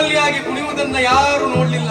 ಕಾವಲಿಯಾಗಿ ಕುಣಿಯುವುದನ್ನು ಯಾರು ನೋಡಲಿಲ್ಲ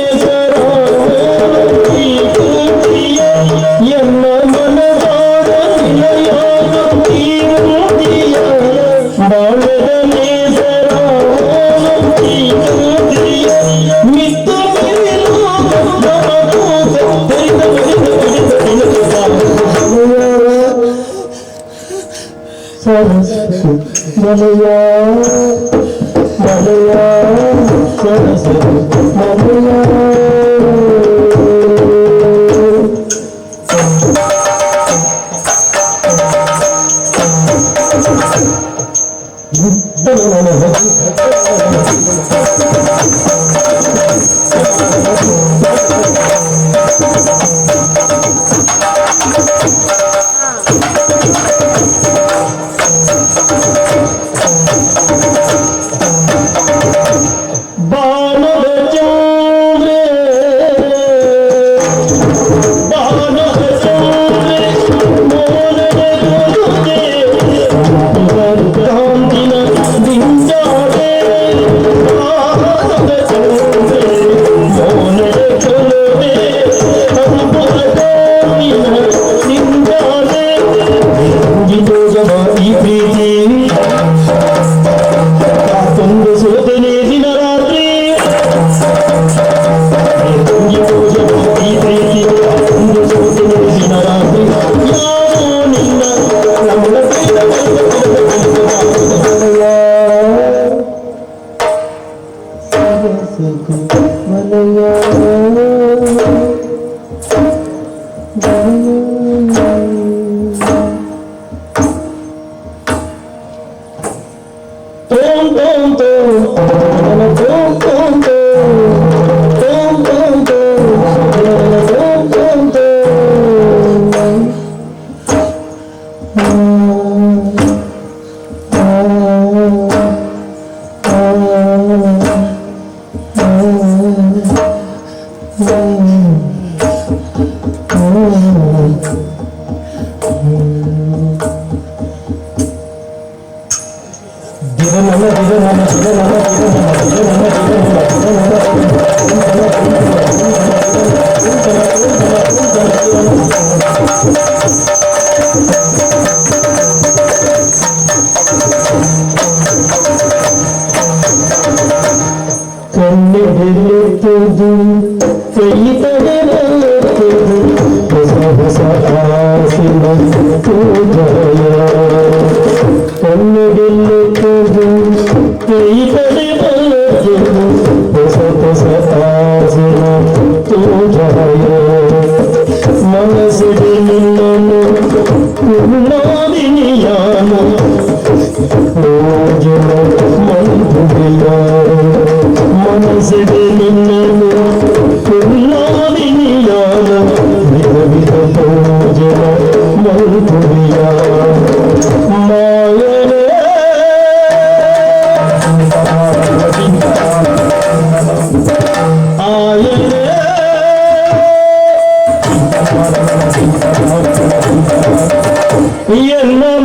Thank you. Allah. என்ன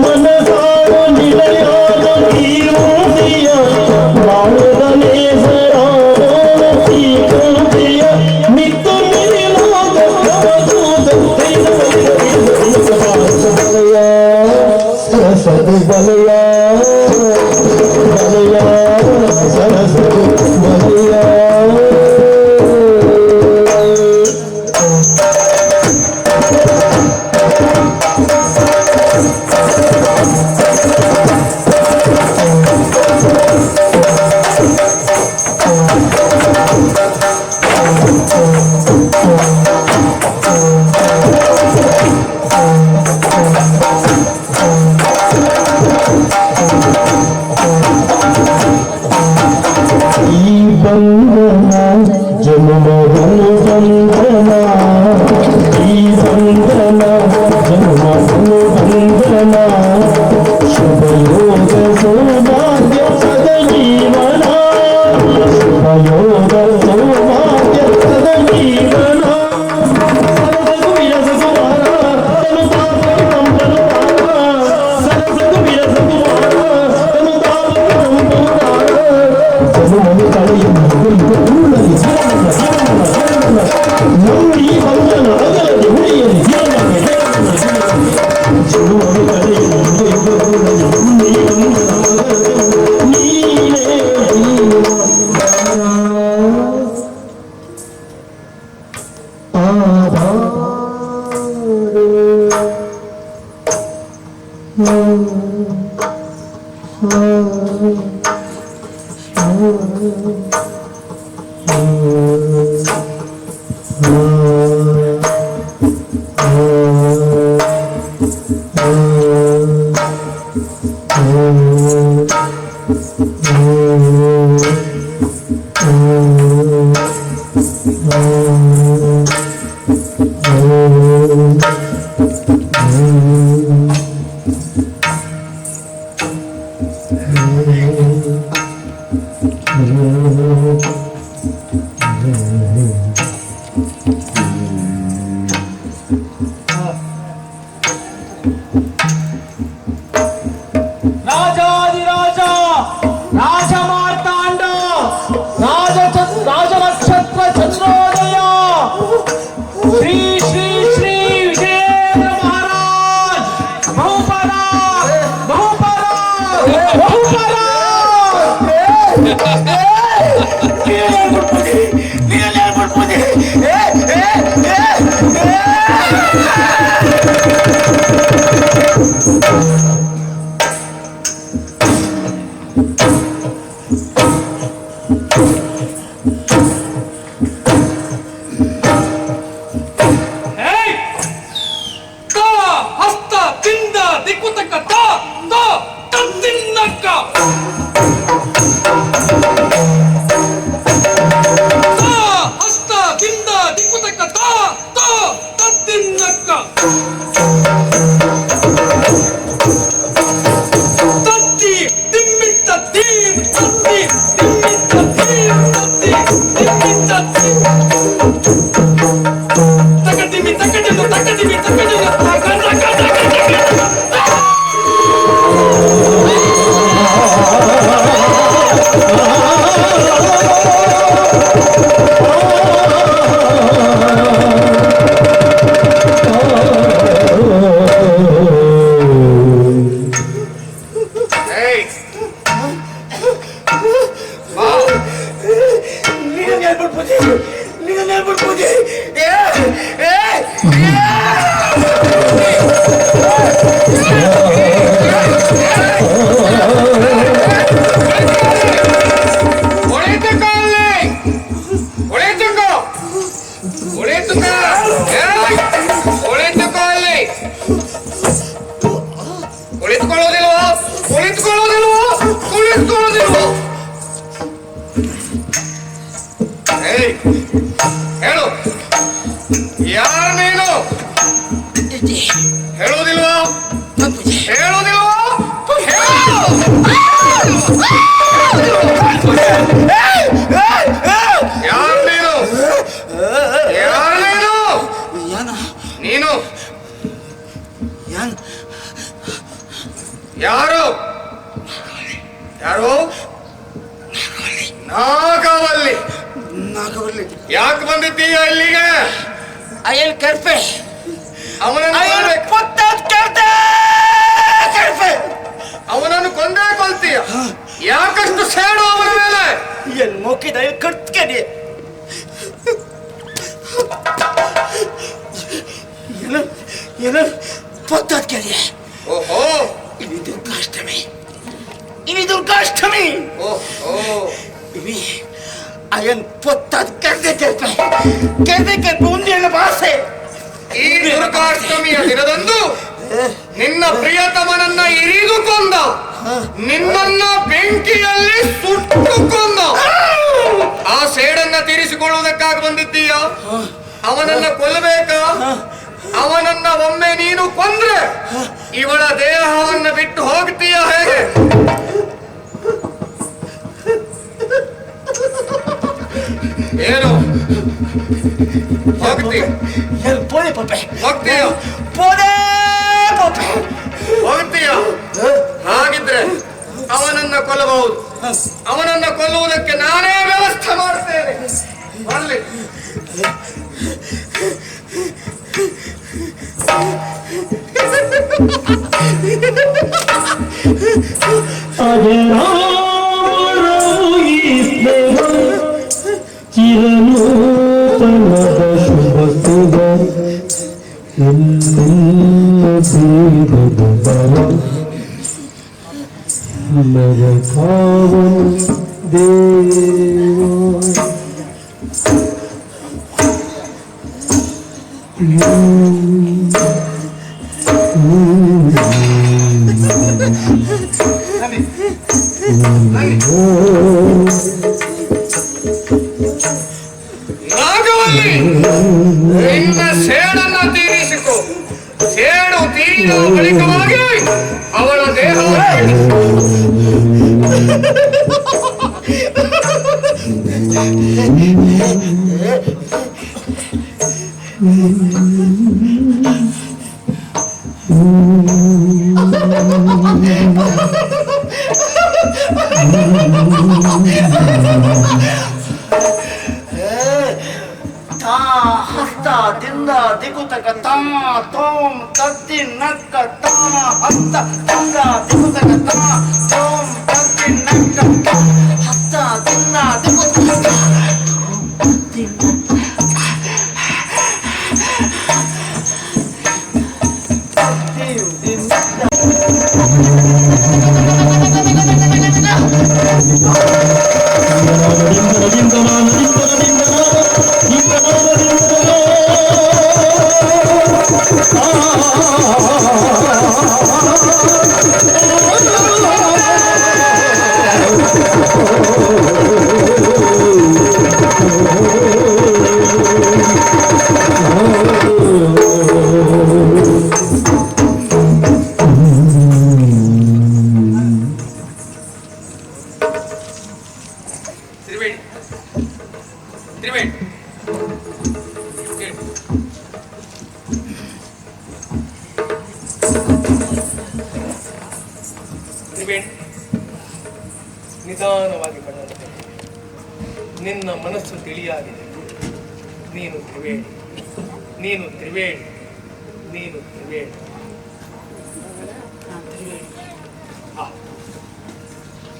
శుభయోగ సౌభాగ్య సగ జీవన. శుభయోగ Vamos, vamos. ಯಾರು ಯಾರು? ಯಾರು? ನಾಗವಲ್ಲಿ. ನಾಗವಲ್ಲಿ. ಯಾಕೆ ಬಂದಿದ್ದೀಯ ಇಲ್ಲಿಗೆ? ಅಯ್ಯನ್ ಕರ್ಪೆ ಅವನನ್ನು ಪುತ್ತ ಕರ್ತೆ ಕರ್ಪೆ ಅವನನ್ನು ಕೊಂದೇ ಕೊಲ್ತೀಯ. ಯಾಕಷ್ಟು ಸೇಡು ಅವನ ಮೇಲೆ? ಎಲ್ ಮೋಕಿದ ಕಟ್ಕೇನಿ ಏನ ಏನ ಪದ್ಧತಿ ಕೇಳಿದೆ ಓಹೋ. ಇನಿ ದುರ್ಗಾಷ್ಟಮಿ. ಇನಿ ದುರ್ಗಾಷ್ಟಮಿ. ಓಹೋ. ಇನಿ ಅಯನ್ ಪೊತ್ತದ ಕೆಳಗೆ ಕೆಲ್ಪ ಕೆಳಗೆ ಕೆಲ್ಪ ಉಂದಿನ ಭಾಷೆ. ಈ ದುರ್ಗಾಷ್ಟಮಿಯ ದಿನದಂದು ನಿನ್ನ ಪ್ರಿಯತಮನನ್ನ ಇರಿದುಕೊಂಡ. ನಿನ್ನನ್ನ ಬೆಂಕಿಯಲ್ಲಿ ಸುಟ್ಟುಕೊಂಡ. ಆ ಸೇಡನ್ನ ತೀರಿಸಿಕೊಳ್ಳುವುದಕ್ಕಾಗಿ ಬಂದಿದ್ದೀಯ? ಅವನನ್ನ ಕೊಲ್ಲಬೇಕಾ? ಅವನನ್ನ ಒಮ್ಮೆ ನೀನು ಕೊಂದ್ರೆ ಇವಳ ದೇಹವನ್ನ ಬಿಟ್ಟು ಹೋಗ್ತೀಯ ಹೇಗೆ? ಏನು? ಹೋಗ್ತೀಯ? ಎಲ್ ಪೋದೆ ಪೊಪ್ಪೆ. ಹೋಗ್ತೀಯ? ಪೋದೆ ಪೊಪ್ಪೆ. ಹೋಗ್ತೀಯ? ಹಾಗಿದ್ರೆ ಅವನನ್ನ ಕೊಲ್ಲಬಹುದು. ಅವನನ್ನ ಕೊಲ್ಲುವುದಕ್ಕೆ ನಾನೇ ವ್ಯವಸ್ಥೆ ಮಾಡ್ತೇನೆ. ಬರ್ಲಿ. ಅಜರಾಮರವು ಈ ಸ್ನೇಹ ಚಿರನೂತನದ ಶುಭ ಸುಧ ಎಲ್ಲ ನಾಗವಲ್ಲಿ ನಿನ್ನ ಸೇಡನ್ನ ತೀರಿಸಿಕೊ ಸೇಡು ತೀರಿದ ಬಳಿಕವಾಗಿ ಅವಳ ದೇಹವನ್ನು Mm-hmm. ನೀನು ತ್ರಿವೇಣಿ. ನೀನು ತ್ರಿವೇಣಿ.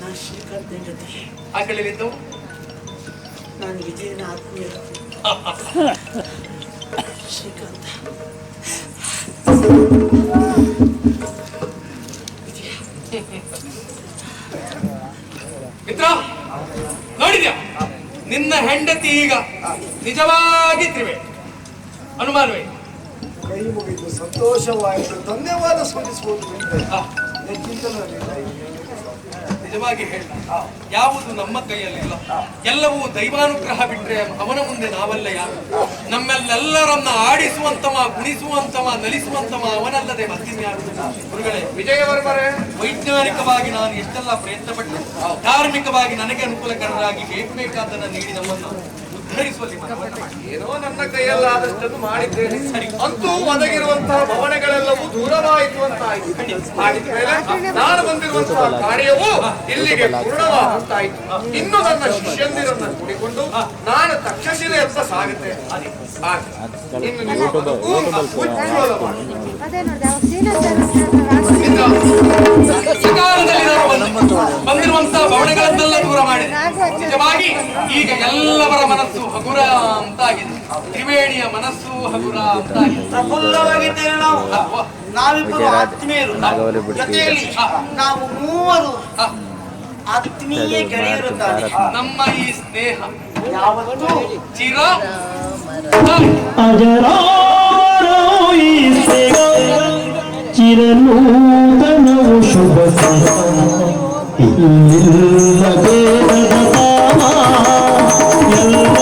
ನಾನು ಜೊತೆ. ಆ ವಿಜಯನ ಶ್ರೀಕಾಂತ. ಮಿತ್ರ ನೋಡಿದ್ಯಾ? ನಿನ್ನ ಹೆಂಡತಿ ಈಗ ನಿಜವಾಗಿ ತ್ರಿವೇಣಿ. ಅನುಮಾನವೇ ಕೈ ಮುಗಿದು ಸಂತೋಷವಾಯಿತು. ಧನ್ಯವಾದ ಸ್ಮರಿಸಬಹುದು ನಿಜವಾಗಿ ಹೇಳ. ಯಾವುದು ನಮ್ಮ ಕೈಯಲ್ಲಿಲ್ಲ. ಎಲ್ಲವೂ ದೈವಾನುಗ್ರಹ ಬಿಟ್ಟರೆ ಅವನ ಮುಂದೆ ನಾವಲ್ಲ ಯಾರು? ನಮ್ಮೆಲ್ಲೆಲ್ಲರನ್ನ ಆಡಿಸುವಂತವ ಗುಣಿಸುವಂತವ ನಲಿಸುವಂತವ ಅವನಲ್ಲದೆ ಮತ್ತಿನ್ಯಾರು ಗುರುಗಳೇ ವಿಜಯವರ್ಮರೇ ವೈಜ್ಞಾನಿಕವಾಗಿ ನಾನು ಎಷ್ಟೆಲ್ಲ ಪ್ರಯತ್ನ ಪಟ್ಟೆ ಧಾರ್ಮಿಕವಾಗಿ ನನಗೆ ಅನುಕೂಲಕರರಾಗಿ ಬೇಕು ಬೇಕಾದನ್ನ ನೀಡಿ ನಮ್ಮನ್ನು. ಏನೋ ನನ್ನ ಕೈಯಲ್ಲಾದಷ್ಟನ್ನು ಮಾಡಿದ್ದೇನೆ. ಅಂತೂ ಒದಗಿರುವಂತಹ ಭವನಗಳೆಲ್ಲವೂ ದೂರವಾಯಿತು ಅಂತ ಆಯ್ತು. ನಾನು ಬಂದಿರುವಂತಹ ಕಾರ್ಯವು ಇಲ್ಲಿಗೆ ಪೂರ್ಣವಾಗುತ್ತಾಯಿತು ಇನ್ನು ನನ್ನ ಶಿಷ್ಯಂದಿರನ್ನ ಕೂಡಿಕೊಂಡು ನಾನು ತಕ್ಷಶಿಲೆ ಅಂತ ಸಾಗುತ್ತೆ. ಇನ್ನು. ಬಂದಿರುವಂತಹ ಭವನಗಳನ್ನೆಲ್ಲ ದೂರ ಮಾಡಿದೆ ನಿಜವಾಗಿ ಈಗ ಎಲ್ಲವರ ಮನಸ್ಸು ಹಗುರ ಅಂತಾಗಿದೆ. ತ್ರಿವೇಣಿಯ ಮನಸ್ಸು ಹಗುರ ಅಂತಾಗಿದೆ. ಪ್ರಫುಲ್ಲವಾಗಿದ್ದೇವೆ ನಾವು. ನಾವಿಬ್ಬರು ಆತ್ಮೀಯರು. ಜೊತೆಯಲ್ಲಿ ನಾವು ಮೂವರು ಆತ್ಮೀಯ ಗೆಳೆಯರುತ್ತಾರೆ ನಮ್ಮ ಈ ಸ್ನೇಹ ಯಾವತ್ತೂ ಚಿರ ಚಿರನೂತನವು ಶುಭ ಎಲ್ಲ